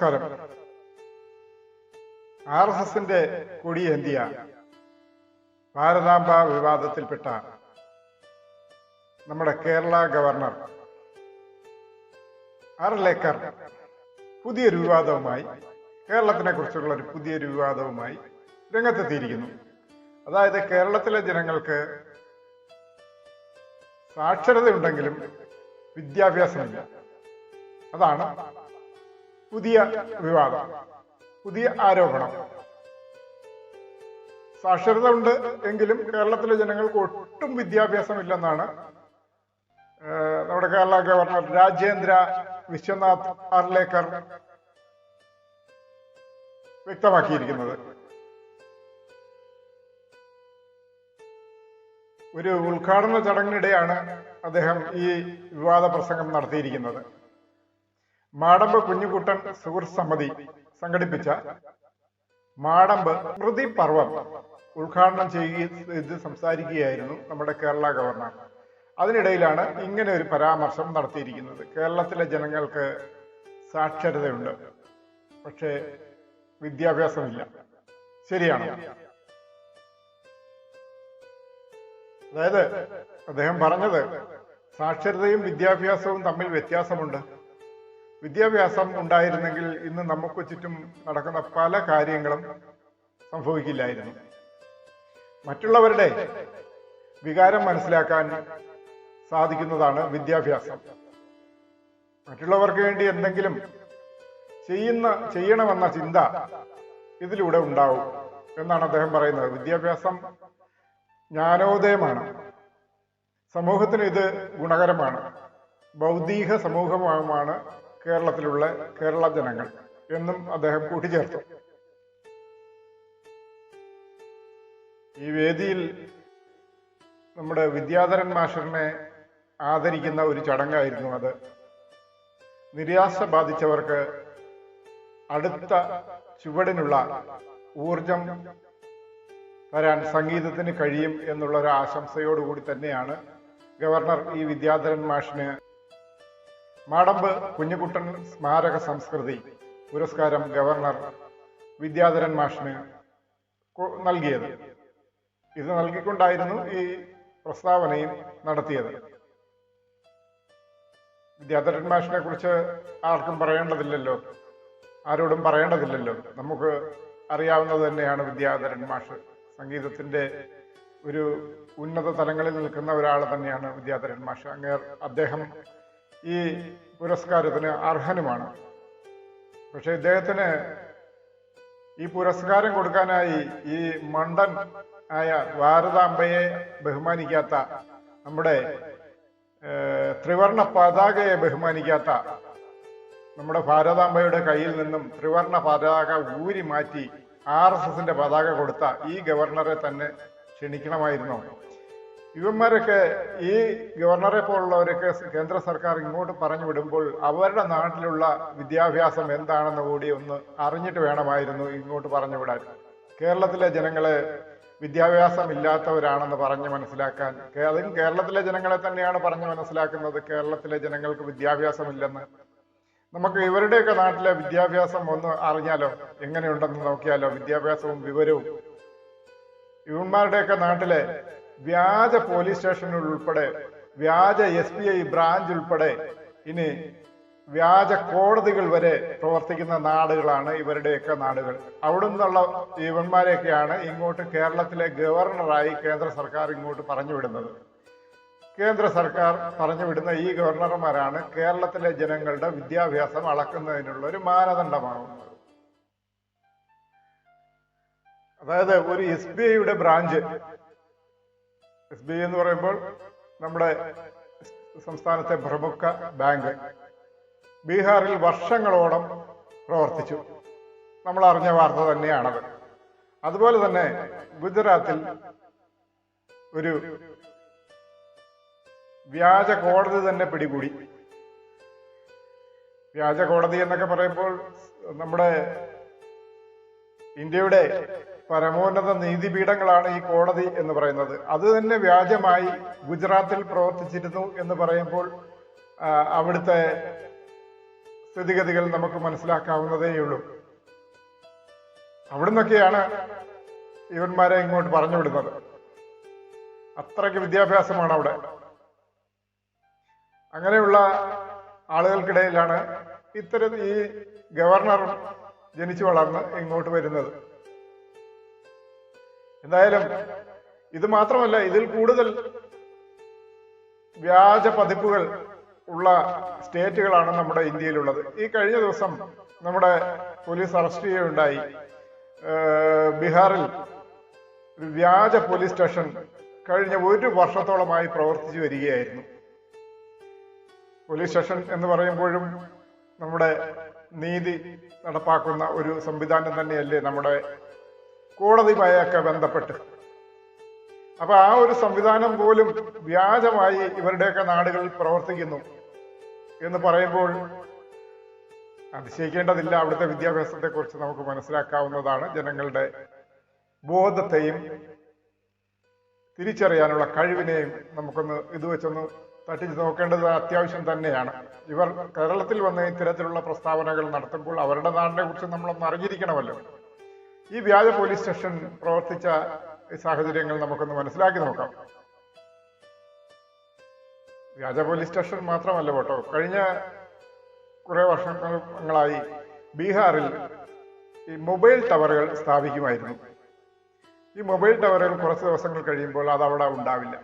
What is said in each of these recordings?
നമസ്കാരം. R S എസിന്റെ കൊടിയേന്തിയ ഭാരതാംബ വിവാദത്തിൽപ്പെട്ട നമ്മുടെ കേരള ഗവർണർ അർലേക്കർ പുതിയൊരു വിവാദവുമായി കേരളത്തിനെ കുറിച്ചുള്ള ഒരു പുതിയൊരു വിവാദവുമായി രംഗത്തെത്തിയിരിക്കുന്നു. അതായത് കേരളത്തിലെ ജനങ്ങൾക്ക് സാക്ഷരതയുണ്ടെങ്കിലും വിദ്യാഭ്യാസമില്ല. അതാണ് പുതിയ വിവാദം പുതിയ ആരോപണം. സാക്ഷരത ഉണ്ട് എങ്കിലും കേരളത്തിലെ ജനങ്ങൾക്ക് ഒട്ടും വിദ്യാഭ്യാസമില്ലെന്നാണ് നമ്മുടെ കേരള ഗവർണർ രാജേന്ദ്ര വിശ്വനാഥ് ആർലേക്കർ വ്യക്തമാക്കിയിരിക്കുന്നത്. ഒരു ഉദ്ഘാടന ചടങ്ങിനിടെയാണ് അദ്ദേഹം ഈ വിവാദ പ്രസംഗം നടത്തിയിരിക്കുന്നത്. മാടമ്പ് കുഞ്ഞുകുട്ടൻ സുഹൃത്ത് സമിതി സംഘടിപ്പിച്ച മാടമ്പ് സ്മൃതി പർവം ഉദ്ഘാടനം ചെയ്ത് സംസാരിക്കുകയായിരുന്നു നമ്മുടെ കേരള ഗവർണർ. അതിനിടയിലാണ് ഇങ്ങനെ ഒരു പരാമർശം നടത്തിയിരിക്കുന്നത്. കേരളത്തിലെ ജനങ്ങൾക്ക് സാക്ഷരതയുണ്ട്. പക്ഷേ വിദ്യാഭ്യാസമില്ല. ശരിയാണ്. അതായത് അദ്ദേഹം പറഞ്ഞത് സാക്ഷരതയും വിദ്യാഭ്യാസവും തമ്മിൽ വ്യത്യാസമുണ്ട്. വിദ്യാഭ്യാസം ഉണ്ടായിരുന്നെങ്കിൽ ഇന്ന് നമുക്ക് ചുറ്റും നടക്കുന്ന പല കാര്യങ്ങളും സംഭവിക്കില്ലായിരുന്നു. മറ്റുള്ളവരുടെ വികാരം മനസ്സിലാക്കാൻ സാധിക്കുന്നതാണ് വിദ്യാഭ്യാസം. മറ്റുള്ളവർക്ക് വേണ്ടി എന്തെങ്കിലും ചെയ്യുന്ന ചെയ്യണമെന്ന ചിന്ത ഇതിലൂടെ ഉണ്ടാവും എന്നാണ് അദ്ദേഹം പറയുന്നത്. വിദ്യാഭ്യാസം ജ്ഞാനോദയമാണ്. സമൂഹത്തിന് ഇത് ഗുണകരമാണ്. ബൗദ്ധിക സമൂഹമാണ് കേരളത്തിലുള്ള കേരള ജനങ്ങൾ എന്നും അദ്ദേഹം കൂട്ടിച്ചേർത്തു. ഈ വേദിയിൽ നമ്മുടെ വിദ്യാധരൻ മാഷറിനെ ആദരിക്കുന്ന ഒരു ചടങ്ങായിരുന്നു അത്. നിരാശ ബാധിച്ചവർക്ക് അടുത്ത ചുവടിനുള്ള ഊർജം തരാൻ സംഗീതത്തിന് കഴിയും എന്നുള്ള ഒരു ആശംസയോടുകൂടി തന്നെയാണ് ഗവർണർ ഈ വിദ്യാധരൻ മാഷിന് മാടമ്പ് കുഞ്ഞുകുട്ടൻ സ്മാരക സംസ്കൃതി പുരസ്കാരം ഗവർണർ വിദ്യാധരൻ മാഷിന് നൽകിയത്. ഇത് നൽകിക്കൊണ്ടായിരുന്നു ഈ പ്രസ്താവനയും നടത്തിയത്. വിദ്യാധരൻ മാഷിനെ കുറിച്ച് ആർക്കും പറയേണ്ടതില്ലല്ലോ. ആരോടും പറയേണ്ടതില്ലല്ലോ. നമുക്ക് അറിയാവുന്നത് തന്നെയാണ് വിദ്യാധരൻ മാഷ്. സംഗീതത്തിന്റെ ഒരു ഉന്നത തലങ്ങളിൽ നിൽക്കുന്ന ഒരാൾ തന്നെയാണ് വിദ്യാധരൻ മാഷ്. അങ്ങേർ അദ്ദേഹം ഈ പുരസ്കാരത്തിന് അർഹനുമാണ്. പക്ഷെ ഇദ്ദേഹത്തിന് ഈ പുരസ്കാരം കൊടുക്കാനായി ഈ മണ്ടൻ ആയ ഭാരതാംബയെ ബഹുമാനിക്കാത്ത നമ്മുടെ ത്രിവർണ പതാകയെ ബഹുമാനിക്കാത്ത നമ്മുടെ ഭാരതാംബയുടെ കയ്യിൽ നിന്നും ത്രിവർണ പതാക ഊരി മാറ്റി ആർ എസ് എസിന്റെ പതാക കൊടുത്ത ഈ ഗവർണറെ തന്നെ ക്ഷണിക്കണമായിരുന്നു. ഇവന്മാരൊക്കെ ഈ ഗവർണറെ പോലുള്ളവരൊക്കെ കേന്ദ്ര സർക്കാർ ഇങ്ങോട്ട് പറഞ്ഞു വിടുമ്പോൾ അവരുടെ നാട്ടിലുള്ള വിദ്യാഭ്യാസം എന്താണെന്ന് കൂടി ഒന്ന് അറിഞ്ഞിട്ട് വേണമായിരുന്നു ഇങ്ങോട്ട് പറഞ്ഞു വിടാൻ. കേരളത്തിലെ ജനങ്ങളെ വിദ്യാഭ്യാസം ഇല്ലാത്തവരാണെന്ന് പറഞ്ഞ് മനസ്സിലാക്കാൻ അതും കേരളത്തിലെ ജനങ്ങളെ തന്നെയാണ് പറഞ്ഞു മനസ്സിലാക്കുന്നത് കേരളത്തിലെ ജനങ്ങൾക്ക് വിദ്യാഭ്യാസമില്ലെന്ന്. നമുക്ക് ഇവരുടെയൊക്കെ നാട്ടിലെ വിദ്യാഭ്യാസം ഒന്ന് അറിഞ്ഞാലോ? എങ്ങനെയുണ്ടെന്ന് നോക്കിയാലോ? വിദ്യാഭ്യാസവും വിവരവും. ഇവന്മാരുടെയൊക്കെ നാട്ടിലെ വ്യാജ പോലീസ് സ്റ്റേഷനുകൾ ഉൾപ്പെടെ വ്യാജ എസ് ബി ഐ ബ്രാഞ്ച് ഉൾപ്പെടെ ഇനി വ്യാജ കോടതികൾ വരെ പ്രവർത്തിക്കുന്ന നാടുകളാണ് ഇവരുടെയൊക്കെ നാടുകൾ. അവിടെ നിന്നുള്ള ഇവന്മാരെയൊക്കെയാണ് ഇങ്ങോട്ട് കേരളത്തിലെ ഗവർണറായി കേന്ദ്ര സർക്കാർ ഇങ്ങോട്ട് പറഞ്ഞു വിടുന്നത് കേന്ദ്ര സർക്കാർ പറഞ്ഞു വിടുന്ന ഈ ഗവർണർമാരാണ് കേരളത്തിലെ ജനങ്ങളുടെ വിദ്യാഭ്യാസം അളക്കുന്നതിനുള്ള ഒരു മാനദണ്ഡമാകുന്നത്. അതായത് ഒരു എസ് ബി ഐയുടെ ബ്രാഞ്ച് എസ് ബി എന്ന് പറയുമ്പോൾ നമ്മുടെ സംസ്ഥാനത്തെ പ്രമുഖ ബാങ്ക് ബീഹാറിൽ വർഷങ്ങളോളം പ്രവർത്തിച്ചു. നമ്മൾ അറിഞ്ഞ വാർത്ത തന്നെയാണത്. അതുപോലെ തന്നെ ഗുജറാത്തിൽ ഒരു വ്യാജ കോടതി തന്നെ പിടികൂടി. വ്യാജ കോടതി എന്നൊക്കെ പറയുമ്പോൾ നമ്മുടെ ഇന്ത്യയുടെ പരമോന്നത നീതിപീഠങ്ങളാണ് ഈ കോടതി എന്ന് പറയുന്നത്. അത് തന്നെ വ്യാജമായി ഗുജറാത്തിൽ പ്രവർത്തിച്ചിരുന്നു എന്ന് പറയുമ്പോൾ അവിടുത്തെ സ്ഥിതിഗതികൾ നമുക്ക് മനസ്സിലാക്കാവുന്നതേയുള്ളൂ അവിടുന്നൊക്കെയാണ് ഇവന്മാരെ ഇങ്ങോട്ട് പറഞ്ഞു വിടുന്നത് അത്രയ്ക്ക് വിദ്യാഭ്യാസമാണ് അവിടെ. അങ്ങനെയുള്ള ആളുകൾക്കിടയിലാണ് ഇത്തരം ഈ ഗവർണർ ജനിച്ചു വളർന്ന് ഇങ്ങോട്ട് വരുന്നത്. എന്തായാലും ഇത് മാത്രമല്ല ഇതിൽ കൂടുതൽ വ്യാജ പതിപ്പുകൾ ഉള്ള സ്റ്റേറ്റുകളാണ് നമ്മുടെ ഇന്ത്യയിലുള്ളത്. ഈ കഴിഞ്ഞ ദിവസം നമ്മുടെ പോലീസ് അറസ്റ്റ് ചെയ്യുകയുണ്ടായി. ബീഹാറിൽ ഒരു വ്യാജ പോലീസ് സ്റ്റേഷൻ കഴിഞ്ഞ ഒരു വർഷത്തോളമായി പ്രവർത്തിച്ചു വരികയായിരുന്നു. പോലീസ് സ്റ്റേഷൻ എന്ന് പറയുമ്പോഴും നമ്മുടെ നീതി നടപ്പാക്കുന്ന ഒരു സംവിധാനം തന്നെയല്ലേ നമ്മുടെ കോടതിയുമായൊക്കെ ബന്ധപ്പെട്ട്. അപ്പൊ ആ ഒരു സംവിധാനം പോലും വ്യാജമായി ഇവരുടെയൊക്കെ നാടുകളിൽ പ്രവർത്തിക്കുന്നു എന്ന് പറയുമ്പോൾ അതിശയിക്കേണ്ടതില്ല. അവിടുത്തെ വിദ്യാഭ്യാസത്തെ കുറിച്ച് നമുക്ക് മനസ്സിലാക്കാവുന്നതാണ് ജനങ്ങളുടെ ബോധത്തെയും തിരിച്ചറിയാനുള്ള കഴിവിനെയും നമുക്കൊന്ന് ഇത് വെച്ചൊന്ന് തട്ടിച്ച് നോക്കേണ്ടത് അത്യാവശ്യം തന്നെയാണ്. ഇവർ കേരളത്തിൽ വന്ന് ഇത്തരത്തിലുള്ള പ്രസ്താവനകൾ നടത്തുമ്പോൾ അവരുടെ നാടിനെ കുറിച്ച് നമ്മളൊന്ന് അറിഞ്ഞിരിക്കണമല്ലോ. ഈ വ്യാജ പോലീസ് സ്റ്റേഷൻ പ്രവർത്തിച്ച സാഹചര്യങ്ങൾ നമുക്കൊന്ന് മനസ്സിലാക്കി നോക്കാം. വ്യാജ പോലീസ് സ്റ്റേഷൻ മാത്രമല്ല കേട്ടോ. കഴിഞ്ഞ കുറെ വർഷങ്ങളായി ബീഹാറിൽ ഈ മൊബൈൽ ടവറുകൾ സ്ഥാപിക്കുമായിരുന്നു. ഈ മൊബൈൽ ടവറുകൾ കുറച്ച് ദിവസങ്ങൾ കഴിയുമ്പോൾ അത് അവിടെ ഉണ്ടാവില്ല.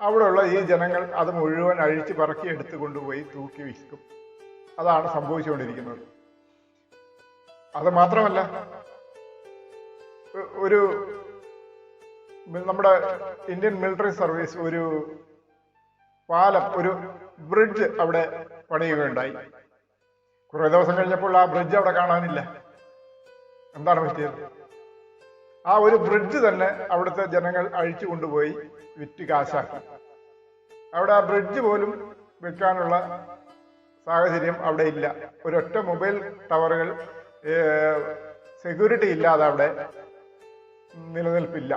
അവിടെയുള്ള ഈ ജനങ്ങൾ അത് മുഴുവൻ അഴിച്ചു പറക്കി എടുത്തു കൊണ്ടുപോയി തൂക്കി വിൽക്കും. അതാണ് സംഭവിച്ചുകൊണ്ടിരിക്കുന്നത്. അത് മാത്രമല്ല ഒരു നമ്മുടെ ഇന്ത്യൻ മിലിറ്ററി സർവീസ് ഒരു പാലം ഒരു ബ്രിഡ്ജ് അവിടെ പണിയുകയുണ്ടായി. കുറെ ദിവസം കഴിഞ്ഞപ്പോൾ ആ ബ്രിഡ്ജ് അവിടെ കാണാനില്ല. എന്താണ് പറ്റിയത്? ആ ഒരു ബ്രിഡ്ജ് തന്നെ അവിടുത്തെ ജനങ്ങൾ അഴിച്ചു കൊണ്ടുപോയി വിറ്റ് കാശാക്കി. അവിടെ ആ ബ്രിഡ്ജ് പോലും വെക്കാനുള്ള സാഹചര്യം അവിടെ ഇല്ല. ഒരൊറ്റ മൊബൈൽ ടവറുകൾ സെക്യൂരിറ്റി ഇല്ലാതെ അവിടെ നിലനിൽപ്പില്ല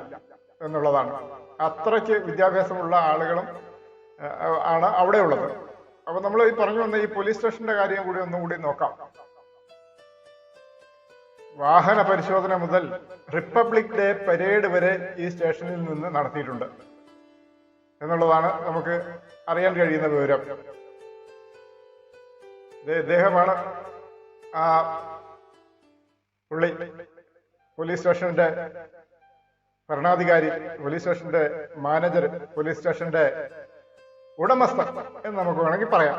എന്നുള്ളതാണ്. അത്രയ്ക്ക് വിദ്യാഭ്യാസമുള്ള ആളുകളും ആണ് അവിടെ ഉള്ളത് അപ്പൊ നമ്മൾ ഈ പറഞ്ഞു വന്ന ഈ പോലീസ് സ്റ്റേഷന്റെ കാര്യം കൂടി ഒന്നും കൂടി നോക്കാം. വാഹന പരിശോധന മുതൽ റിപ്പബ്ലിക് ഡേ പരേഡ് വരെ ഈ സ്റ്റേഷനിൽ നിന്ന് നടത്തിയിട്ടുണ്ട്. എന്നുള്ളതാണ് നമുക്ക് അറിയാൻ കഴിയുന്ന വിവരം. ഇദ്ദേഹമാണ് ആ പുള്ളി പോലീസ് സ്റ്റേഷന്റെ ഭരണാധികാരി പോലീസ് സ്റ്റേഷന്റെ മാനേജർ പോലീസ് സ്റ്റേഷന്റെ ഉടമസ്ഥൻ എന്ന് നമുക്ക് വേണമെങ്കിൽ പറയാം.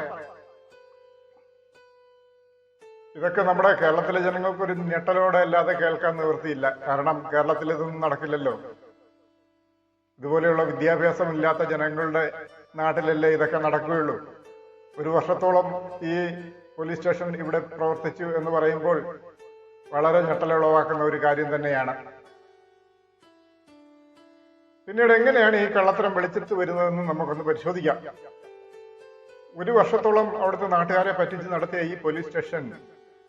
ഇതൊക്കെ നമ്മുടെ കേരളത്തിലെ ജനങ്ങൾക്ക് ഒരു ഞെട്ടലോടെ അല്ലാതെ കേൾക്കാൻ നിവൃത്തിയില്ല. കാരണം കേരളത്തിൽ ഇതൊന്നും നടക്കില്ലല്ലോ. ഇതുപോലെയുള്ള വിദ്യാഭ്യാസം ഇല്ലാത്ത ജനങ്ങളുടെ നാട്ടിലല്ലേ ഇതൊക്കെ നടക്കുകയുള്ളൂ. ഒരു വർഷത്തോളം ഈ പോലീസ് സ്റ്റേഷൻ ഇവിടെ പ്രവർത്തിച്ചു എന്ന് പറയുമ്പോൾ വളരെ ഞെട്ടലുളവാക്കുന്ന ഒരു കാര്യം തന്നെയാണ്. പിന്നീട് എങ്ങനെയാണ് ഈ കള്ളത്തരം വെളിച്ചെടുത്ത് വരുന്നതെന്ന് നമുക്കൊന്ന് പരിശോധിക്കാം. ഒരു വർഷത്തോളം അവിടുത്തെ നാട്ടുകാരെ പറ്റിച്ച് നടത്തിയ ഈ പോലീസ് സ്റ്റേഷൻ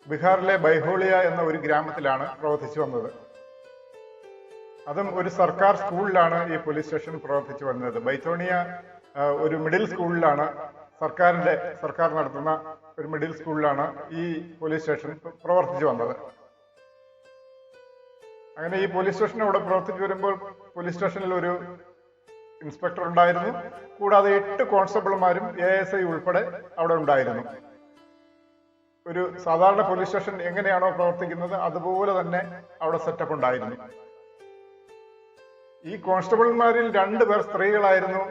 ബീഹാറിലെ ബൈഹോളിയ എന്ന ഒരു ഗ്രാമത്തിലാണ് പ്രവർത്തിച്ചു വന്നത്. അതും ഒരു സർക്കാർ സ്കൂളിലാണ് ഈ പോലീസ് സ്റ്റേഷൻ പ്രവർത്തിച്ചു വന്നത്. ബൈത്തോണിയ ഒരു മിഡിൽ സ്കൂളിലാണ് സർക്കാരിന്റെ സർക്കാർ നടത്തുന്ന ഒരു മിഡിൽ സ്കൂളിലാണ് ഈ പോലീസ് സ്റ്റേഷൻ പ്രവർത്തിച്ചു വന്നത്. അങ്ങനെ ഈ പോലീസ് സ്റ്റേഷൻ അവിടെ പ്രവർത്തിച്ചു വരുമ്പോൾ പോലീസ് സ്റ്റേഷനിൽ ഒരു ഇൻസ്പെക്ടർ ഉണ്ടായിരുന്നു. കൂടാതെ എട്ട് കോൺസ്റ്റബിൾമാരും എ എസ് ഐ ഉൾപ്പെടെ അവിടെ ഉണ്ടായിരുന്നു. ഒരു സാധാരണ പോലീസ് സ്റ്റേഷൻ എങ്ങനെയാണോ പ്രവർത്തിക്കുന്നത് അതുപോലെ തന്നെ അവിടെ സെറ്റപ്പ് ഉണ്ടായിരുന്നു. ഈ കോൺസ്റ്റബിൾമാരിൽ രണ്ടുപേർ സ്ത്രീകളായിരുന്നു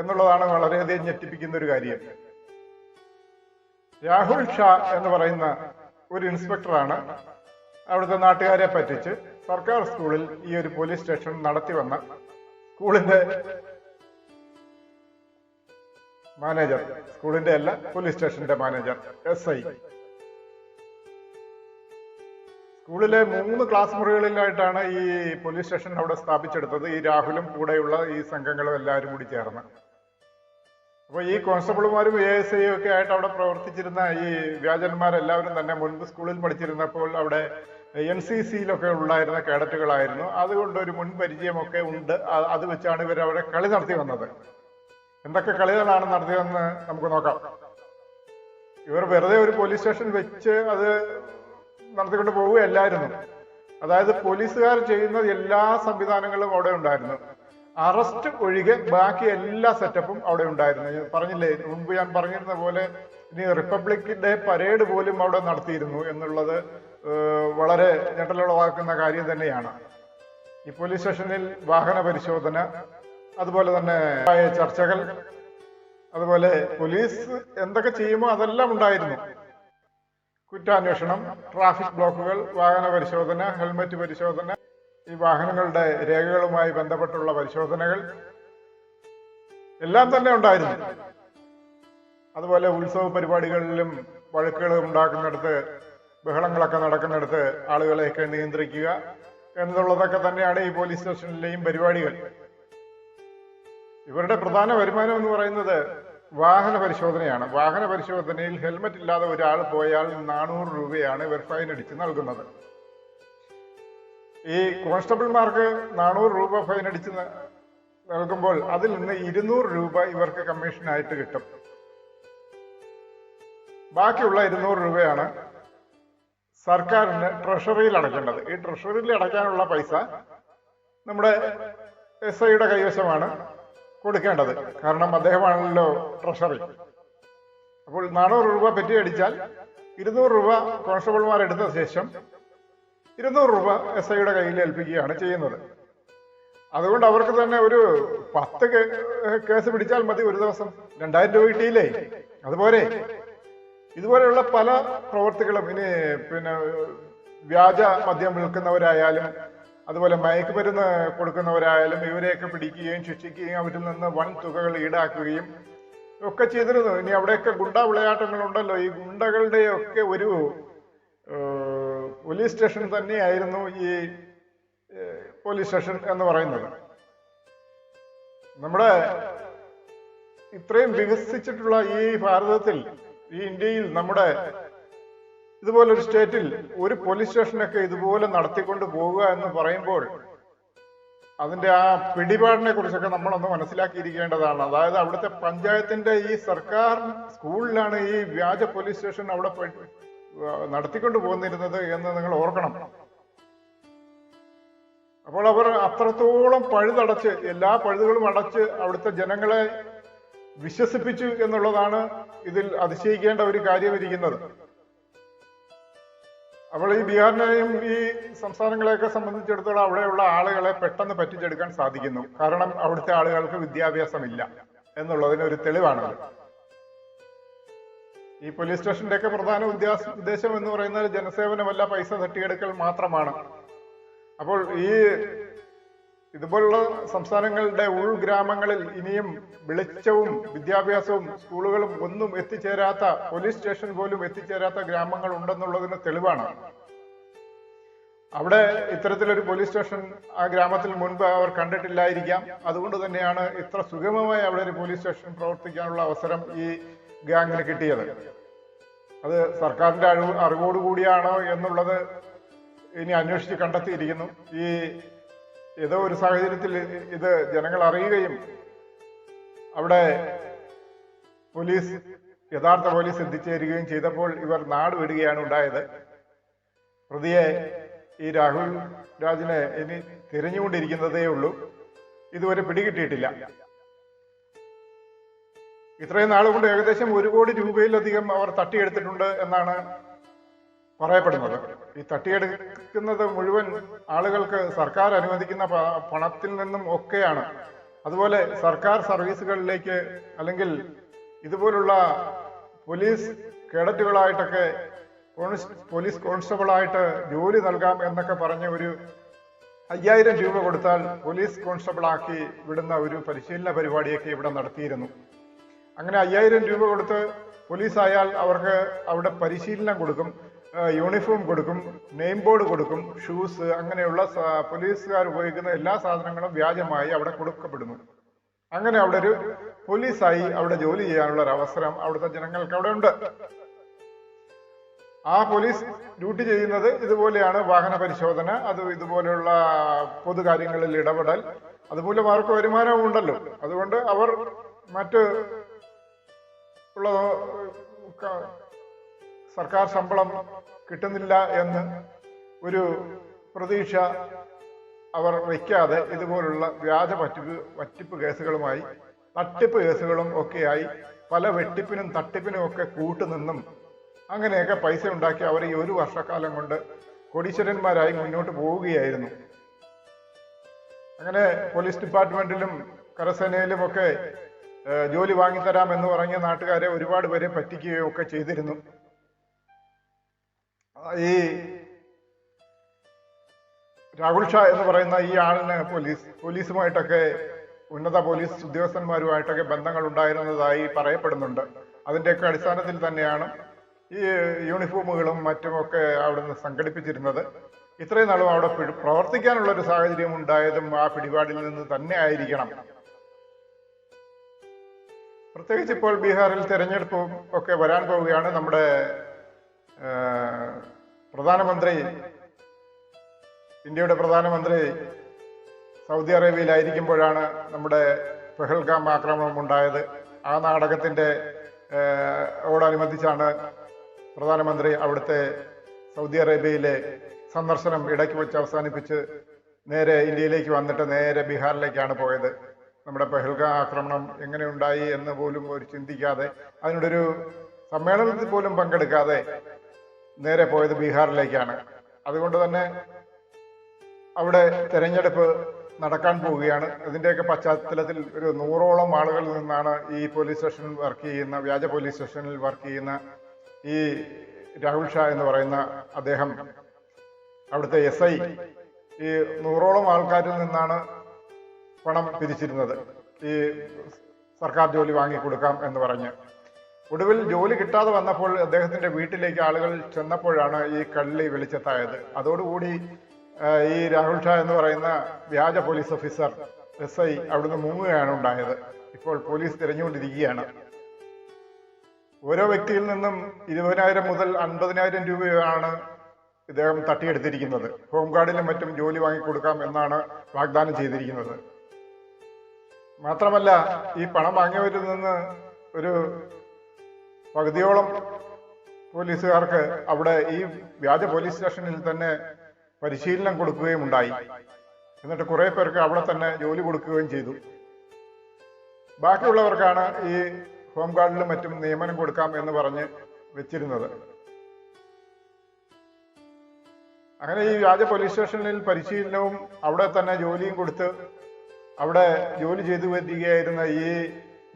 എന്നുള്ളതാണ് വളരെയധികം ഞെട്ടിപ്പിക്കുന്ന ഒരു കാര്യം. രാഹുൽ ഷാ എന്ന് പറയുന്ന ഒരു ഇൻസ്പെക്ടറാണ് അവിടുത്തെ നാട്ടുകാരെ പറ്റിച്ച് സർക്കാർ സ്കൂളിൽ ഈ ഒരു പോലീസ് സ്റ്റേഷൻ നടത്തി വന്ന സ്കൂളിന്റെ മാനേജർ സ്കൂളിന്റെ അല്ല പോലീസ് സ്റ്റേഷന്റെ മാനേജർ എസ് ഐ. സ്കൂളിലെ മൂന്ന് ക്ലാസ് മുറികളിലായിട്ടാണ് ഈ പോലീസ് സ്റ്റേഷൻ അവിടെ സ്ഥാപിച്ചെടുത്തത്. ഈ രാഹുലും കൂടെയുള്ള ഈ സംഘങ്ങളും എല്ലാവരും കൂടി ചേർന്ന്. അപ്പൊ ഈ കോൺസ്റ്റബിൾമാരും എ എസ് ഐ ഒക്കെ ആയിട്ട് അവിടെ പ്രവർത്തിച്ചിരുന്ന ഈ വ്യാജന്മാരെല്ലാവരും തന്നെ മുൻപ് സ്കൂളിൽ പഠിച്ചിരുന്നപ്പോൾ അവിടെ എൻ സി സിയിലൊക്കെ ഉണ്ടായിരുന്ന കേഡറ്റുകളായിരുന്നു. അതുകൊണ്ട് ഒരു മുൻ പരിചയമൊക്കെ ഉണ്ട് അത് വെച്ചാണ് ഇവർ അവരെ കളി നടത്തി വന്നത്. എന്തൊക്കെ കളികളാണ് നടത്തിയതെന്ന് നമുക്ക് നോക്കാം. ഇവർ വെറുതെ ഒരു പോലീസ് സ്റ്റേഷൻ വെച്ച് അത് നടത്തിക്കൊണ്ട് പോവുകയല്ലായിരുന്നു. അതായത് പോലീസുകാർ ചെയ്യുന്ന എല്ലാ സംവിധാനങ്ങളും അവിടെ ഉണ്ടായിരുന്നു. അറസ്റ്റ് ഒഴികെ ബാക്കി എല്ലാ സെറ്റപ്പും അവിടെ ഉണ്ടായിരുന്നു. പറഞ്ഞില്ലേ മുമ്പ് ഞാൻ പറഞ്ഞിരുന്ന പോലെ ഇനി റിപ്പബ്ലിക് ഡേ പരേഡ് പോലും അവിടെ നടത്തിയിരുന്നു എന്നുള്ളത് വളരെ ഞെട്ടലുളവാക്കുന്ന കാര്യം തന്നെയാണ്. ഈ പോലീസ് സ്റ്റേഷനിൽ വാഹന പരിശോധന അതുപോലെ തന്നെ ചർച്ചകൾ അതുപോലെ പോലീസ് എന്തൊക്കെ ചെയ്യുമോ അതെല്ലാം ഉണ്ടായിരുന്നു. കുറ്റാന്വേഷണം ട്രാഫിക് ബ്ലോക്കുകൾ വാഹന പരിശോധന ഹെൽമറ്റ് പരിശോധന ഈ വാഹനങ്ങളുടെ രേഖകളുമായി ബന്ധപ്പെട്ടുള്ള പരിശോധനകൾ എല്ലാം തന്നെ ഉണ്ടായിരുന്നു. അതുപോലെ ഉത്സവ പരിപാടികളിലും വഴക്കുകൾ ഉണ്ടാക്കുന്നിടത്ത് ബഹളങ്ങളൊക്കെ നടക്കുന്നിടത്ത് ആളുകളെയൊക്കെ നിയന്ത്രിക്കുക എന്നുള്ളതൊക്കെ തന്നെയാണ് ഈ പോലീസ് സ്റ്റേഷനിലെയും പരിപാടികൾ. ഇവരുടെ പ്രധാന വരുമാനം എന്ന് പറയുന്നത് വാഹന പരിശോധനയാണ്. വാഹന പരിശോധനയിൽ ഹെൽമറ്റ് ഇല്ലാതെ ഒരാൾ പോയാൽ നാനൂറ് രൂപയാണ് ഇവർ ഫൈൻ അടിച്ച് നൽകുന്നത്. ഈ കോൺസ്റ്റബിൾമാർക്ക് നാനൂറ് രൂപ ഫൈൻ അടിച്ച് നൽകുമ്പോൾ അതിൽ നിന്ന് ഇരുന്നൂറ് രൂപ ഇവർക്ക് കമ്മീഷനായിട്ട് കിട്ടും. ബാക്കിയുള്ള ഇരുന്നൂറ് രൂപയാണ് സർക്കാരിന് ട്രഷറിയിൽ അടയ്ക്കേണ്ടത്. ഈ ട്രഷറിയിൽ അടയ്ക്കാനുള്ള പൈസ നമ്മുടെ എസ് ഐയുടെ കൈവശമാണ് കൊടുക്കേണ്ടത്. കാരണം അദ്ദേഹമാണല്ലോ ട്രഷറി. അപ്പോൾ നാനൂറ് രൂപ പെറ്റി അടിച്ചാൽ ഇരുന്നൂറ് രൂപ കോൺസ്റ്റബിൾമാർ എടുത്ത ശേഷം ഇരുന്നൂറ് രൂപ എസ് ഐയുടെ കയ്യിൽ ഏൽപ്പിക്കുകയാണ് ചെയ്യുന്നത്. അതുകൊണ്ട് അവർക്ക് തന്നെ ഒരു പത്ത് കേസ് പിടിച്ചാൽ മതി ഒരു ദിവസം. രണ്ടായിരം രൂപ കിട്ടിയില്ലേ? അതുപോലെ. ഇതുപോലെയുള്ള പല പ്രവർത്തികളും ഇനി പിന്നെ വ്യാജ മദ്യം വിൽക്കുന്നവരായാലും അതുപോലെ മയക്കുമരുന്ന് കൊടുക്കുന്നവരായാലും ഇവരെയൊക്കെ പിടിക്കുകയും ശിക്ഷിക്കുകയും അവരിൽ നിന്ന് വൻ തുകകൾ ഈടാക്കുകയും ഒക്കെ ചെയ്തിരുന്നു. ഇനി അവിടെയൊക്കെ ഗുണ്ട വിളയാട്ടങ്ങളുണ്ടല്ലോ. ഈ ഗുണ്ടകളുടെയൊക്കെ ഒരു പോലീസ് സ്റ്റേഷൻ തന്നെയായിരുന്നു ഈ പോലീസ് സ്റ്റേഷൻ എന്ന് പറയുന്നത്. നമ്മുടെ ഇത്രയും വികസിച്ചിട്ടുള്ള ഈ ഭാരതത്തിൽ ഈ ഇന്ത്യയിൽ നമ്മുടെ ഇതുപോലെ ഒരു സ്റ്റേറ്റിൽ ഒരു പോലീസ് സ്റ്റേഷനൊക്കെ ഇതുപോലെ നടത്തിക്കൊണ്ട് പോവുക എന്ന് പറയുമ്പോൾ അതിന്റെ ആ പിടിപാടിനെ കുറിച്ചൊക്കെ നമ്മളൊന്ന് മനസ്സിലാക്കിയിരിക്കേണ്ടതാണ്. അതായത് അവിടുത്തെ പഞ്ചായത്തിന്റെ ഈ സർക്കാർ സ്കൂളിലാണ് ഈ വ്യാജ പോലീസ് സ്റ്റേഷൻ അവിടെ നടത്തിക്കൊണ്ട് പോന്നിരുന്നത് എന്ന് നിങ്ങൾ ഓർക്കണം. അപ്പോൾ അവർ അത്രത്തോളം പഴുതടച്ച് എല്ലാ പഴുതുകളും അടച്ച് അവിടുത്തെ ജനങ്ങളെ വിശ്വസിപ്പിച്ചു എന്നുള്ളതാണ് ഇതിൽ അതിശയിക്കേണ്ട ഒരു കാര്യം ഇരിക്കുന്നത്. അപ്പോൾ ഈ ബീഹാറിനെയും ഈ സംസ്ഥാനങ്ങളെയൊക്കെ സംബന്ധിച്ചിടത്തോളം അവിടെയുള്ള ആളുകളെ പെട്ടെന്ന് പറ്റിച്ചെടുക്കാൻ സാധിക്കുന്നു. കാരണം അവിടുത്തെ ആളുകൾക്ക് വിദ്യാഭ്യാസമില്ല എന്നുള്ളതിന് ഒരു തെളിവാണ്. ഈ പോലീസ് സ്റ്റേഷന്റെ ഒക്കെ പ്രധാന ഉദ്ദേശം എന്ന് പറയുന്നത് ജനസേവനമല്ല പൈസ തട്ടിയെടുക്കൽ മാത്രമാണ്. അപ്പോൾ ഈ ഇതുപോലുള്ള സംസ്ഥാനങ്ങളുടെ ഉൾഗ്രാമങ്ങളിൽ ഇനിയും വെളിച്ചവും വിദ്യാഭ്യാസവും സ്കൂളുകളും ഒന്നും എത്തിച്ചേരാത്ത പോലീസ് സ്റ്റേഷൻ പോലും എത്തിച്ചേരാത്ത ഗ്രാമങ്ങൾ ഉണ്ടെന്നുള്ളതിന് തെളിവാണ്. അവിടെ ഇത്തരത്തിലൊരു പോലീസ് സ്റ്റേഷൻ ആ ഗ്രാമത്തിൽ മുൻപ് അവർ കണ്ടിട്ടില്ലായിരിക്കാം. അതുകൊണ്ട് തന്നെയാണ് ഇത്ര സുഗമമായി അവിടെ ഒരു പോലീസ് സ്റ്റേഷൻ പ്രവർത്തിക്കാനുള്ള അവസരം ഈ ഗാങ്ങിന് കിട്ടിയത്. അത് സർക്കാരിന്റെ അറിവ് അറിവോടുകൂടിയാണോ എന്നുള്ളത് ഇനി അന്വേഷിച്ച് കണ്ടെത്തിയിരിക്കുന്നു. ഈ ഏതോ ഒരു സാഹചര്യത്തിൽ ഇത് ജനങ്ങൾ അറിയുകയും അവിടെ പോലീസ് യഥാർത്ഥ പോലീസ് എത്തിച്ചേരുകയും ചെയ്തപ്പോൾ ഇവർ നാട് വിടുകയാണ് ഉണ്ടായത്. പ്രതിയെ ഈ രാഹുൽ രാജിനെ ഇനി തിരഞ്ഞുകൊണ്ടിരിക്കുന്നതേ ഉള്ളൂ. ഇതുവരെ പിടികിട്ടിയിട്ടില്ല. ഇത്രയും നാൾ കൊണ്ട് ഏകദേശം ഒരു കോടി രൂപയിലധികം അവർ തട്ടിയെടുത്തിട്ടുണ്ട് എന്നാണ് പറയപ്പെടുന്നത്. ഈ തട്ടിയെടുക്കുന്നത് മുഴുവൻ ആളുകൾക്ക് സർക്കാർ അനുവദിക്കുന്ന പണത്തിൽ നിന്നും ഒക്കെയാണ്. അതുപോലെ സർക്കാർ സർവീസുകളിലേക്ക് അല്ലെങ്കിൽ ഇതുപോലുള്ള പോലീസ് കേഡറ്റുകളായിട്ടൊക്കെ പോലീസ് കോൺസ്റ്റബിളായിട്ട് ജോലി നൽകാം എന്നൊക്കെ പറഞ്ഞ ഒരു അയ്യായിരം രൂപ കൊടുത്താൽ പോലീസ് കോൺസ്റ്റബിളാക്കി വിടുന്ന ഒരു പരിശീലന പരിപാടിയൊക്കെ ഇവിടെ നടത്തിയിരുന്നു. അങ്ങനെ അയ്യായിരം രൂപ കൊടുത്ത് പോലീസായാൽ അവർക്ക് അവിടെ പരിശീലനം കൊടുക്കും. യൂണിഫോം കൊടുക്കും നെയിം ബോർഡ് കൊടുക്കും ഷൂസ് അങ്ങനെയുള്ള പോലീസുകാർ ഉപയോഗിക്കുന്ന എല്ലാ സാധനങ്ങളും വ്യാജമായി അവിടെ കൊടുക്കപ്പെടുന്നു. അങ്ങനെ അവിടെ ഒരു പോലീസായി അവിടെ ജോലി ചെയ്യാനുള്ള ഒരു അവസരം അവിടുത്തെ ജനങ്ങൾക്ക് അവിടെ ഉണ്ട്. ആ പോലീസ് ഡ്യൂട്ടി ചെയ്യുന്നത് ഇതുപോലെയാണ് വാഹന പരിശോധന അത് ഇതുപോലെയുള്ള പൊതുകാര്യങ്ങളിൽ ഇടപെടൽ അതുപോലെ അവർക്ക് വരുമാനവും ഉണ്ടല്ലോ. അതുകൊണ്ട് അവർ മറ്റ് ഉള്ള ക- സർക്കാർ ശമ്പളം കിട്ടുന്നില്ല എന്ന് ഒരു പ്രതീക്ഷ അവർ വയ്ക്കാതെ ഇതുപോലുള്ള വ്യാജ പറ്റിപ്പ് പറ്റിപ്പ് കേസുകളുമായി തട്ടിപ്പ് കേസുകളും ഒക്കെയായി പല വെട്ടിപ്പിനും തട്ടിപ്പിനും ഒക്കെ കൂട്ടുനിന്നും അങ്ങനെയൊക്കെ പൈസ ഉണ്ടാക്കി അവർ ഈ ഒരു വർഷക്കാലം കൊണ്ട് കോടീശ്വരന്മാരായി മുന്നോട്ട് പോവുകയായിരുന്നു. അങ്ങനെ പോലീസ് ഡിപ്പാർട്ട്മെന്റിലും കരസേനയിലും ഒക്കെ ജോലി വാങ്ങിത്തരാം എന്ന് പറഞ്ഞ നാട്ടുകാരെ ഒരുപാട് പേരെ പറ്റിക്കുകയും ഒക്കെ ചെയ്തിരുന്നു. ഈ രാഹുൽ ഷാ എന്ന് പറയുന്ന ഈ ആളിന് പോലീസ് പോലീസുമായിട്ടൊക്കെ ഉന്നത പോലീസ് ഉദ്യോഗസ്ഥന്മാരുമായിട്ടൊക്കെ ബന്ധങ്ങൾ ഉണ്ടായിരുന്നതായി പറയപ്പെടുന്നുണ്ട്. അതിന്റെയൊക്കെ അടിസ്ഥാനത്തിൽ തന്നെയാണ് ഈ യൂണിഫോമുകളും മറ്റുമൊക്കെ അവിടുന്ന് സംഘടിപ്പിച്ചിരുന്നത്. ഇത്രയും നാളും അവിടെ പ്രവർത്തിക്കാനുള്ള ഒരു സാഹചര്യം ഉണ്ടായതും ആ പിടിപാടിൽ നിന്ന് തന്നെ ആയിരിക്കണം. പ്രത്യേകിച്ച് ഇപ്പോൾ ബീഹാറിൽ തെരഞ്ഞെടുപ്പും ഒക്കെ വരാൻ പോവുകയാണ് നമ്മുടെ പ്രധാനമന്ത്രി ഇന്ത്യയുടെ പ്രധാനമന്ത്രി സൗദി അറേബ്യയിലായിരിക്കുമ്പോഴാണ് നമ്മുടെ പെഹൽഗാം ആക്രമണം ഉണ്ടായത്. ആ നാടകത്തിന്റെ ഓടനുബന്ധിച്ചാണ് പ്രധാനമന്ത്രി അവിടുത്തെ സൗദി അറേബ്യയിലെ സന്ദർശനം ഇടയ്ക്ക് വെച്ച് അവസാനിപ്പിച്ച് നേരെ ഇന്ത്യയിലേക്ക് വന്നിട്ട് നേരെ ബീഹാറിലേക്കാണ് പോയത്. നമ്മുടെ പെഹൽഗാം ആക്രമണം എങ്ങനെ ഉണ്ടായി എന്ന് പോലും ഒരു ചിന്തിക്കാതെ അതിനോടൊരു സമ്മേളനത്തിൽ പോലും പങ്കെടുക്കാതെ നേരെ പോയത് ബീഹാറിലേക്കാണ്. അതുകൊണ്ട് തന്നെ അവിടെ തെരഞ്ഞെടുപ്പ് നടക്കാൻ പോവുകയാണ്. ഇതിന്റെയൊക്കെ പശ്ചാത്തലത്തിൽ ഒരു നൂറോളം ആളുകളിൽ നിന്നാണ് ഈ പോലീസ് സ്റ്റേഷനിൽ വർക്ക് ചെയ്യുന്ന വ്യാജ പോലീസ് സ്റ്റേഷനിൽ വർക്ക് ചെയ്യുന്ന ഈ രാഹുൽ ഷാ എന്ന് പറയുന്ന അദ്ദേഹം. അവിടുത്തെ എസ് ഐ ഈ നൂറോളം ആൾക്കാരിൽ നിന്നാണ് പണം പിരിച്ചിരുന്നത്. ഈ സർക്കാർ ജോലി വാങ്ങിക്കൊടുക്കാം എന്ന് പറഞ്ഞ്. ഒടുവിൽ ജോലി കിട്ടാതെ വന്നപ്പോൾ അദ്ദേഹത്തിന്റെ വീട്ടിലേക്ക് ആളുകൾ ചെന്നപ്പോഴാണ് ഈ കള്ളി വെളിച്ചത്തായത്. അതോടുകൂടി ഈ രാഹുൽ ഷാ എന്ന് പറയുന്ന വ്യാജ പോലീസ് ഓഫീസർ എസ് ഐ അവിടുന്ന് മുങ്ങുകയാണ് ഉണ്ടായത്. ഇപ്പോൾ പോലീസ് തിരഞ്ഞുകൊണ്ടിരിക്കുകയാണ്. ഓരോ വ്യക്തിയിൽ നിന്നും ഇരുപതിനായിരം മുതൽ അൻപതിനായിരം രൂപയാണ് ഇദ്ദേഹം തട്ടിയെടുത്തിരിക്കുന്നത്. ഹോംഗാർഡിലും മറ്റും ജോലി വാങ്ങിക്കൊടുക്കാം എന്നാണ് വാഗ്ദാനം ചെയ്തിരിക്കുന്നത്. മാത്രമല്ല ഈ പണം വാങ്ങിയവരിൽ നിന്ന് ഒരു പകുതിയോളം പോലീസുകാർക്ക് അവിടെ ഈ വ്യാജ പോലീസ് സ്റ്റേഷനിൽ തന്നെ പരിശീലനം കൊടുക്കുകയും ഉണ്ടായി. എന്നിട്ട് കുറെ പേർക്ക് അവിടെ തന്നെ ജോലി കൊടുക്കുകയും ചെയ്തു. ബാക്കിയുള്ളവർക്കാണ് ഈ ഹോം ഗാർഡിലും മറ്റും നിയമനം കൊടുക്കാം എന്ന് പറഞ്ഞ് വെച്ചിരുന്നത്. അങ്ങനെ ഈ വ്യാജ പോലീസ് സ്റ്റേഷനിൽ പരിശീലനവും അവിടെ തന്നെ ജോലിയും കൊടുത്ത് അവിടെ ജോലി ചെയ്തു വരികയായിരുന്ന ഈ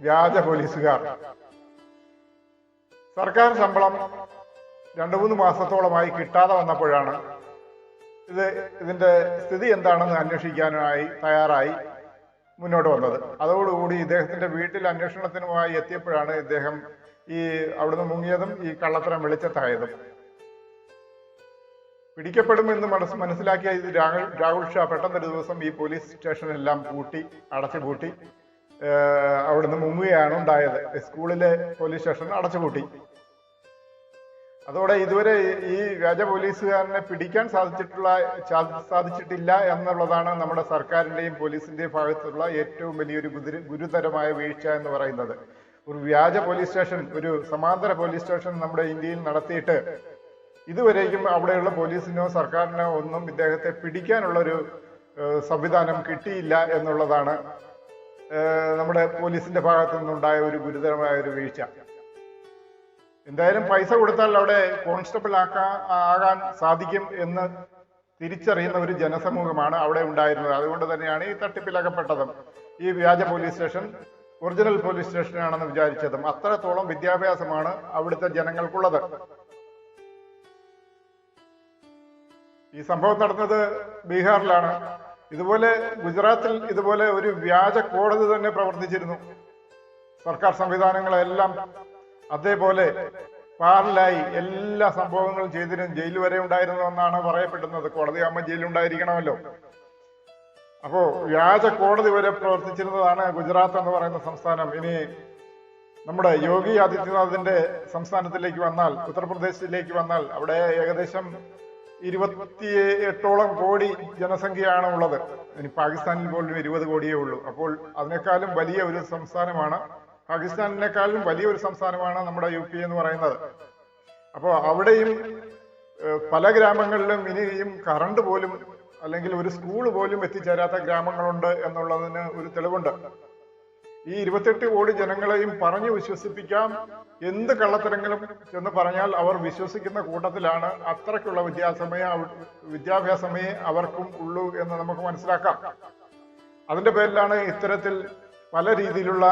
വ്യാജ പോലീസുകാർ സർക്കാർ ശമ്പളം രണ്ടു മൂന്ന് മാസത്തോളമായി കിട്ടാതെ വന്നപ്പോഴാണ് ഇത് ഇതിന്റെ സ്ഥിതി എന്താണെന്ന് അന്വേഷിക്കാനായി തയ്യാറായി മുന്നോട്ട് വന്നത്. അതോടുകൂടി ഇദ്ദേഹത്തിന്റെ വീട്ടിൽ അന്വേഷണത്തിനുമായി എത്തിയപ്പോഴാണ് ഇദ്ദേഹം ഈ അവിടുന്ന് മുങ്ങിയതും ഈ കള്ളത്തരം വെളിച്ചത്തായതും. പിടിക്കപ്പെടുമെന്ന് മനസ് മനസ്സിലാക്കിയ ഇത് രാഹുൽ രാഹുൽ ഷാ പെട്ടെന്നൊരു ദിവസം ഈ പോലീസ് സ്റ്റേഷനെല്ലാം പൂട്ടി അടച്ചു പൂട്ടി അവിടുന്ന് മുങ്ങുകയാണ് ഉണ്ടായത്. സ്കൂളിലെ പോലീസ് സ്റ്റേഷൻ അടച്ചുപൂട്ടി അതോടെ ഇതുവരെ ഈ വ്യാജ പോലീസുകാരനെ പിടിക്കാൻ സാധിച്ചിട്ടുള്ള സാധിച്ചിട്ടില്ല എന്നുള്ളതാണ് നമ്മുടെ സർക്കാരിന്റെയും പോലീസിന്റെയും ഭാഗത്തുള്ള ഏറ്റവും വലിയൊരു ഗുരു ഗുരുതരമായ വീഴ്ച എന്ന് പറയുന്നത്. ഒരു വ്യാജ പോലീസ് സ്റ്റേഷൻ ഒരു സമാന്തര പോലീസ് സ്റ്റേഷൻ നമ്മുടെ ഇന്ത്യയിൽ നടത്തിയിട്ട് ഇതുവരേക്കും അവിടെയുള്ള പോലീസിനോ സർക്കാരിനോ ഒന്നും ഇദ്ദേഹത്തെ പിടിക്കാനുള്ള ഒരു ഏഹ്, സംവിധാനം കിട്ടിയില്ല എന്നുള്ളതാണ് നമ്മുടെ പോലീസിന്റെ ഭാഗത്തു നിന്നുണ്ടായ ഒരു ഗുരുതരമായ ഒരു വീഴ്ച. എന്തായാലും പൈസ കൊടുത്താൽ അവിടെ കോൺസ്റ്റബിൾ ആക്കാ ആകാൻ സാധിക്കും എന്ന് തിരിച്ചറിയുന്ന ഒരു ജനസമൂഹമാണ് അവിടെ ഉണ്ടായിരുന്നത്. അതുകൊണ്ട് തന്നെയാണ് ഈ തട്ടിപ്പിലകപ്പെട്ടതും. ഈ വ്യാജ പോലീസ് സ്റ്റേഷൻ ഒറിജിനൽ പോലീസ് സ്റ്റേഷനാണെന്ന് വിചാരിച്ചതും അത്രത്തോളം വിദ്യാഭ്യാസമാണ് അവിടുത്തെ ജനങ്ങൾക്കുള്ളത്. ഈ സംഭവം നടന്നത് ബീഹാറിലാണ്. ഇതുപോലെ ഗുജറാത്തിൽ ഇതുപോലെ ഒരു വ്യാജ കോടതി തന്നെ പ്രവർത്തിച്ചിരുന്നു. സർക്കാർ സംവിധാനങ്ങളെല്ലാം അതേപോലെ പാറിലായി എല്ലാ സംഭവങ്ങളും ചെയ്തിരും ജയിൽ വരെ ഉണ്ടായിരുന്നു എന്നാണ് പറയപ്പെടുന്നത്. കോടതി ആകുമ്പോൾ ജയിലുണ്ടായിരിക്കണമല്ലോ അപ്പോ വ്യാജ കോടതി വരെ പ്രവർത്തിച്ചിരുന്നതാണ് ഗുജറാത്ത് എന്ന് പറയുന്ന സംസ്ഥാനം. ഇനി നമ്മുടെ യോഗി ആദിത്യനാഥിന്റെ സംസ്ഥാനത്തിലേക്ക് വന്നാൽ ഉത്തർപ്രദേശിലേക്ക് വന്നാൽ അവിടെ ഏകദേശം ഇരുപത്തി എട്ടോളം കോടി ജനസംഖ്യയാണ് ഉള്ളത് ഇനി പാകിസ്ഥാനിൽ പോലും ഇരുപത് കോടിയേ ഉള്ളൂ. അപ്പോൾ അതിനേക്കാളും വലിയ ഒരു സംസ്ഥാനമാണ്. പാകിസ്ഥാനിനേക്കാളും വലിയ ഒരു സംസ്ഥാനമാണ് നമ്മുടെ യു പി എന്ന് പറയുന്നത്. അപ്പോൾ അവിടെയും പല ഗ്രാമങ്ങളിലും ഇനിയും കറണ്ട് പോലും അല്ലെങ്കിൽ ഒരു സ്കൂൾ പോലും എത്തിച്ചേരാത്ത ഗ്രാമങ്ങളുണ്ട് എന്നുള്ളതിന് ഒരു തെളിവുണ്ട്. ഈ ഇരുപത്തെട്ട് കോടി ജനങ്ങളെയും പറഞ്ഞു വിശ്വസിപ്പിക്കാം. എന്ത് കള്ളത്തരങ്ങളും എന്ന് പറഞ്ഞാൽ അവർ വിശ്വസിക്കുന്ന കൂട്ടത്തിലാണ് അത്രയ്ക്കുള്ള വിദ്യാസമയ വിദ്യാഭ്യാസമേ അവർക്കും ഉള്ളൂ എന്ന് നമുക്ക് മനസ്സിലാക്കാം. അതിന്റെ പേരിലാണ് ഇത്തരത്തിൽ പല രീതിയിലുള്ള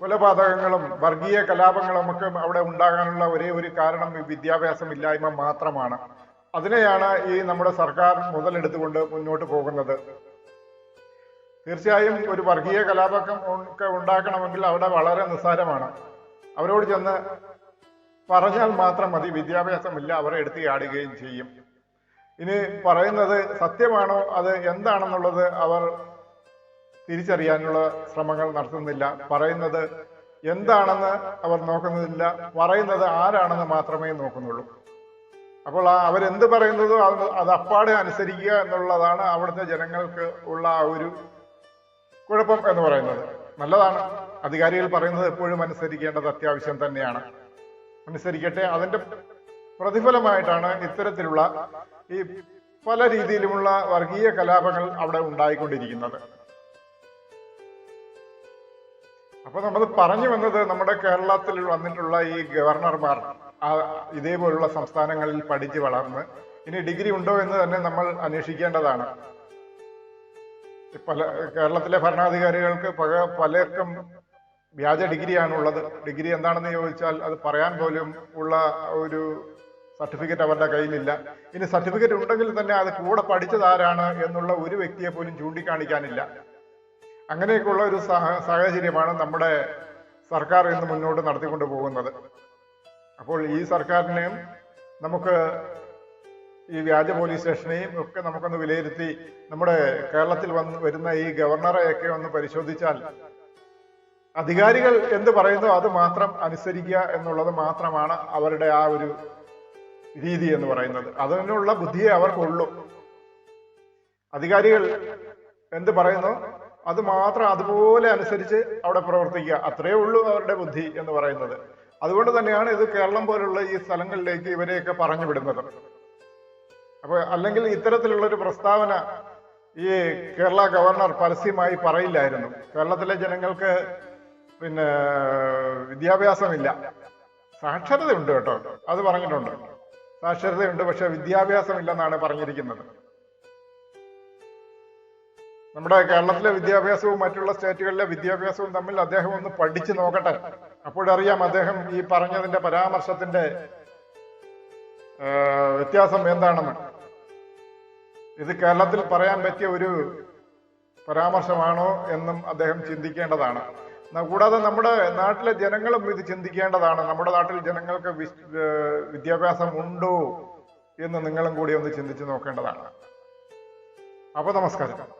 കൊലപാതകങ്ങളും വർഗീയ കലാപങ്ങളും ഒക്കെ അവിടെ ഉണ്ടാകാനുള്ള ഒരേ ഒരു കാരണം വിദ്യാഭ്യാസമില്ലായ്മ മാത്രമാണ്. അതിനെയാണ് ഈ നമ്മുടെ സർക്കാർ മുതലെടുത്തുകൊണ്ട് മുന്നോട്ട് പോകുന്നത്. തീർച്ചയായും ഒരു വർഗീയ കലാപം ഒക്കെ ഉണ്ടാക്കണമെങ്കിൽ അവിടെ വളരെ നിസ്സാരമാണ്. അവരോട് ചെന്ന് പറഞ്ഞാൽ മാത്രം മതി വിദ്യാഭ്യാസമില്ല അവരെ എടുത്ത് ചാടുകയും ചെയ്യും. ഇനി പറയുന്നത് സത്യമാണോ അത് എന്താണെന്നുള്ളത് അവർ തിരിച്ചറിയാനുള്ള ശ്രമങ്ങൾ നടത്തുന്നില്ല. പറയുന്നത് എന്താണെന്ന് അവർ നോക്കുന്നില്ല പറയുന്നത് ആരാണെന്ന് മാത്രമേ നോക്കുന്നുള്ളൂ. അപ്പോൾ അവരെന്ത് പറയുന്നതോ അത് അത് അപ്പാടെ അനുസരിക്കുക എന്നുള്ളതാണ് അവിടുത്തെ ജനങ്ങൾക്ക് ഉള്ള ആ ഒരു കുഴപ്പം എന്ന് പറയുന്നത്. നല്ലതാണ്. അധികാരികൾ പറയുന്നത് എപ്പോഴും അനുസരിക്കേണ്ടത് അത്യാവശ്യം തന്നെയാണ്. അനുസരിക്കട്ടെ. അതിന്റെ പ്രതിഫലമായിട്ടാണ് ഇത്തരത്തിലുള്ള ഈ പല രീതിയിലുമുള്ള വർഗീയ കലാപങ്ങൾ അവിടെ ഉണ്ടായിക്കൊണ്ടിരിക്കുന്നത്. അപ്പൊ നമ്മൾ പറഞ്ഞു വന്നത് നമ്മുടെ കേരളത്തിൽ വന്നിട്ടുള്ള ഈ ഗവർണർമാർ ഇതേപോലുള്ള സംസ്ഥാനങ്ങളിൽ പഠിച്ച് വളർന്ന് ഇനി ഡിഗ്രി ഉണ്ടോ എന്ന് തന്നെ നമ്മൾ അന്വേഷിക്കേണ്ടതാണ്. പല കേരളത്തിലെ ഭരണാധികാരികൾക്ക് പക പലർക്കും വ്യാജ ഡിഗ്രിയാണുള്ളത്. ഡിഗ്രി എന്താണെന്ന് ചോദിച്ചാൽ അത് പറയാൻ പോലും ഉള്ള ഒരു സർട്ടിഫിക്കറ്റ് അവരുടെ കയ്യിലില്ല. ഇനി സർട്ടിഫിക്കറ്റ് ഉണ്ടെങ്കിൽ തന്നെ അത് കൂടെ പഠിച്ചത് ആരാണ് എന്നുള്ള ഒരു വ്യക്തിയെ പോലും ചൂണ്ടിക്കാണിക്കാനില്ല. അങ്ങനെയൊക്കെയുള്ള ഒരു സാഹ- സാഹചര്യമാണ് നമ്മുടെ സർക്കാർ ഇന്ന് മുന്നോട്ട് നടത്തിക്കൊണ്ട് പോകുന്നത് അപ്പോൾ ഈ സർക്കാരിനെയും നമുക്ക് ഈ വ്യാജ പോലീസ് സ്റ്റേഷനെയും ഒക്കെ നമുക്കൊന്ന് വിലയിരുത്തി നമ്മുടെ കേരളത്തിൽ വന്ന് വരുന്ന ഈ ഗവർണറെയൊക്കെ ഒന്ന് പരിശോധിച്ചാൽ അധികാരികൾ എന്ത് പറയുന്നു അത് മാത്രം അനുസരിക്കുക എന്നുള്ളത് മാത്രമാണ് അവരുടെ ആ ഒരു രീതി എന്ന് പറയുന്നത്. അതിനുള്ള ബുദ്ധിയെ അവർക്കുള്ളൂ. അധികാരികൾ എന്ത് പറയുന്നു അത് മാത്രം അതുപോലെ അനുസരിച്ച് അവിടെ പ്രവർത്തിക്കുക. അത്രയേ ഉള്ളൂ അവരുടെ ബുദ്ധി എന്ന് പറയുന്നത്. അതുകൊണ്ട് തന്നെയാണ് ഇത് കേരളം പോലുള്ള ഈ സ്ഥലങ്ങളിലേക്ക് ഇവരെയൊക്കെ പറഞ്ഞു വിടുന്നത്. അപ്പൊ അല്ലെങ്കിൽ ഇത്തരത്തിലുള്ള ഒരു പ്രസ്താവന ഈ കേരള ഗവർണർ പരസ്യമായി പറയില്ലായിരുന്നു. കേരളത്തിലെ ജനങ്ങൾക്ക് പിന്നെ വിദ്യാഭ്യാസമില്ല. സാക്ഷരതയുണ്ട് കേട്ടോ. അത് പറഞ്ഞിട്ടുണ്ട്. സാക്ഷരതയുണ്ട് പക്ഷെ വിദ്യാഭ്യാസമില്ലെന്നാണ് പറഞ്ഞിരിക്കുന്നത്. നമ്മുടെ കേരളത്തിലെ വിദ്യാഭ്യാസവും മറ്റുള്ള സ്റ്റേറ്റുകളിലെ വിദ്യാഭ്യാസവും തമ്മിൽ അദ്ദേഹം ഒന്ന് പഠിച്ചു നോക്കട്ടെ. അപ്പോഴറിയാം അദ്ദേഹം ഈ പറഞ്ഞതിന്റെ പരാമർശത്തിന്റെ വ്യത്യാസം എന്താണെന്ന്. ഇത് കേരളത്തിൽ പറയാൻ പറ്റിയ ഒരു പരാമർശമാണോ എന്നും അദ്ദേഹം ചിന്തിക്കേണ്ടതാണ്. കൂടാതെ നമ്മുടെ നാട്ടിലെ ജനങ്ങളും ഇത് ചിന്തിക്കേണ്ടതാണ്. നമ്മുടെ നാട്ടിൽ ജനങ്ങൾക്ക് വിദ്യാഭ്യാസം ഉണ്ടോ എന്ന് നിങ്ങളും കൂടി ഒന്ന് ചിന്തിച്ചു നോക്കേണ്ടതാണ്. അപ്പൊ നമസ്കാരം.